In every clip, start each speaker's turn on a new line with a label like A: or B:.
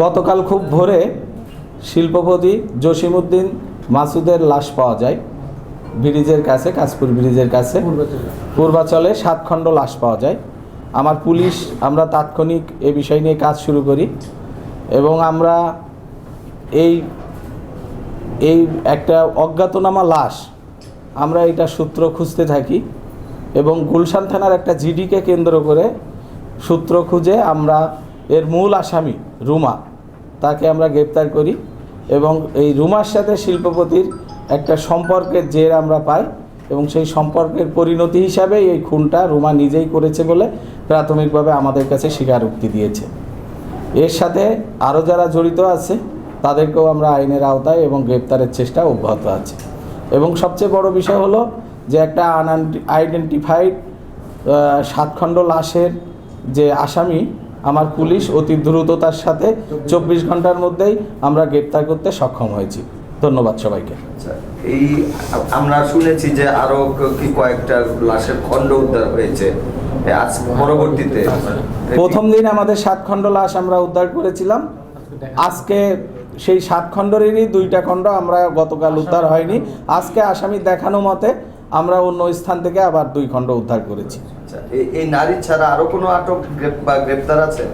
A: গতকাল খুব ভোরে শিল্পপতি জসিমউদ্দিন মাসুদের লাশ পাওয়া যায় ব্রিজের কাছে কাশপুর ব্রিজের কাছে। পূর্বাচলে সাত খণ্ড লাশ পাওয়া যায়। আমার পুলিশ, আমরা তাৎক্ষণিক এ বিষয় নিয়ে কাজ শুরু করি এবং আমরা এই এই একটা অজ্ঞাতনামা লাশ, আমরা এটা সূত্র খুঁজতে থাকি এবং গুলশান থানার একটা জিডিকে কেন্দ্র করে সূত্র খুঁজে আমরা এর মূল আসামি রুমা, তাকে আমরা গ্রেপ্তার করি এবং এই রুমার সাথে শিল্পপতির একটা সম্পর্কের জের আমরা পাই এবং সেই সম্পর্কের পরিণতি হিসাবে এই খুনটা রুমা নিজেই করেছে বলে প্রাথমিকভাবে আমাদের কাছে স্বীকারোক্তি দিয়েছে। এর সাথে আরও যারা জড়িত আছে, তাদেরকেও আমরা আইনের আওতায় এবং গ্রেপ্তারের চেষ্টা অব্যাহত আছে। এবং সবচেয়ে বড় বিষয় হলো যে একটা আইডেন্টিফাইড সাতখণ্ড লাশের যে আসামি আমার পুলিশ অতি দ্রুততার সাথে চব্বিশ ঘণ্টার মধ্যেই আমরা গ্রেপ্তার করতে সক্ষম হয়েছি। ধন্যবাদ সবাইকে।
B: আচ্ছা, এই আমরা শুনেছি যে আরও কি কয়েকটা লাশের খণ্ড উদ্ধার হয়েছে। আজ পরবর্তীতে।
A: প্রথম দিন আমাদের সাত খণ্ড লাশ আমরা উদ্ধার করেছিলাম। আজকে সেই সাত খণ্ডেরই দুইটা খণ্ড আমরা গতকাল উদ্ধার হয়নি। আজকে আসামি দেখানো মতে আমরা অন্য স্থান থেকে আবার দুই খণ্ড উদ্ধার করেছি।
B: এই- এই নারী ছাড়া আরও কোনো আটক বা গ্রেপ্তার আছে?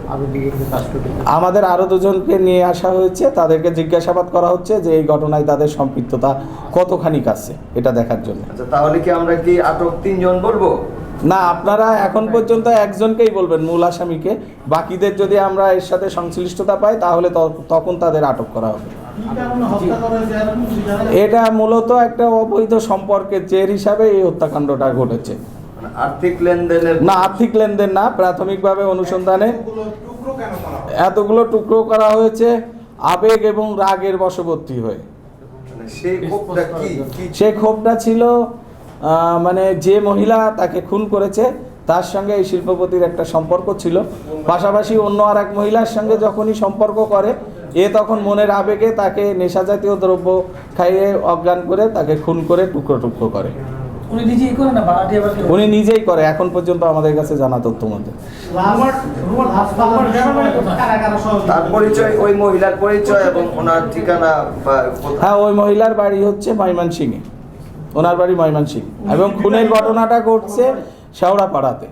A: আমাদের আরও দুজনকে নিয়ে আসা হয়েছে তাদেরকে জিজ্ঞাসাবাদ করা হচ্ছে যে এই ঘটনায় তাদের সম্পৃক্ততা কতখানি আছে এটা দেখার জন্য।
B: আচ্ছা তাহলে কি আমরা কি আটক তিনজন বলব?
A: না আপনারা এখন পর্যন্ত একজনকেই বলবেন মূল আসামিকে। বাকিদের যদি আমরা এর সাথে সংশ্লিষ্টতা পাই তাহলে ত- তখন তাদের আটক করা হবে। এটা মূলত একটা অবৈধ সম্পর্কের জের হিসাবে এই হত্যাকাণ্ডটা ঘটেছে।
B: আর্থিক লেনদেনের
A: না আর্থিক লেনদেন না প্রাথমিকভাবে অনুসন্ধানে এতগুলো টুকরো করা হয়েছে আবেগ এবং রাগের বশবর্তী হয়ে।
B: মানে
A: সে ক্ষোভটা ছিল মানে যে মহিলা তাকে খুন করেছে তার সঙ্গে এই শিল্পপতির একটা সম্পর্ক ছিল। পাশাপাশি অন্য আর এক মহিলার সঙ্গে যখনই সম্পর্ক করে এ তখন মনের আবেগে তাকে নেশাজাতীয় দ্রব্য খাইয়ে অজ্ঞান করে তাকে খুন করে টুকরো টুকরো করে।
C: উনি নিজেই করে না ভাড়াটি আবার
A: উনি নিজেই করে এখন পর্যন্ত আমাদের কাছে জানা তথ্য মধ্যে
B: তার পরিচয় ওই মহিলার পরিচয় এবং ওনার ঠিকানা
A: হ্যাঁ ওই মহিলার বাড়ি হচ্ছে ময়মনসিংহে। ওনার বাড়ি ময়মনসিংহ। এবং খুনের ঘটনাটা ঘটছে শেওড়াপাড়াতে।